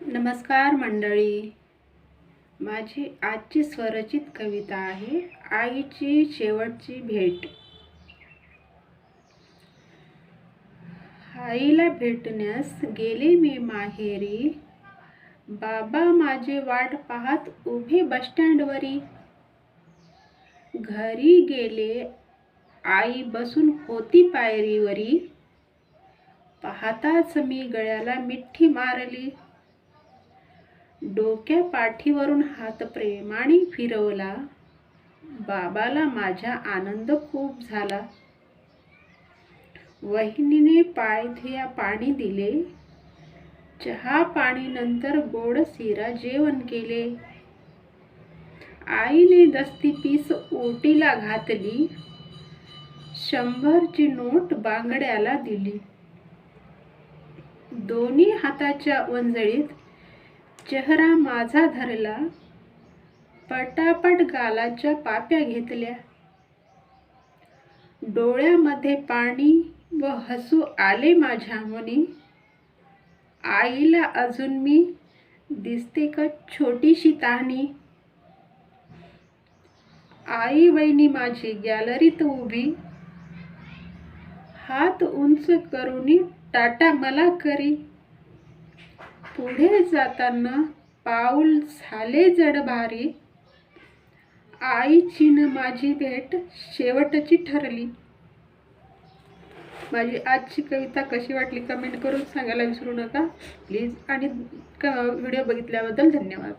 नमस्कार मंडळी. माझी आजची स्वरचित कविता आहे आईची शेवटची भेट. आईला भेटण्यास गेले मी माहेरी. बाबा माझे वाट पाहत उभे बसस्टँडवरी. घरी गेले आई बसून होती पायरीवरी. पाहताच मी गळ्याला मिठी मारली. डोक्या पाठीवरून हात प्रेमाने फिरवला. बाबाला माझ्या आनंद खूप झाला. वहिनीने पायथ्या पाणी दिले. चहा पाणी नंतर गोड सिरा जेवण केले. आईने दस्ती पीस ओटीला घातली. शंभरची नोट बांगड्याला दिली. दोन्ही हाताच्या वंजळीत चेहरा माझा धरला पटापट गालाच्या पाप्या घेतल्या. डोळ्यामध्ये पाणी व हसू आले माझ्या मनी. आईला अजून मी दिसते का छोटीशी ताणी आई वहिनी माझी गॅलरीत उभी. हात उंच करून टाटा मला करी. पुढे जाताना पाऊल झाले जड भारी. आईची न माझी भेट शेवटची ठरली. माझी आजची कविता कशी वाटली? कमेंट करून सांगायला विसरू नका. प्लीज आणि क व्हिडिओ बघितल्याबद्दल धन्यवाद.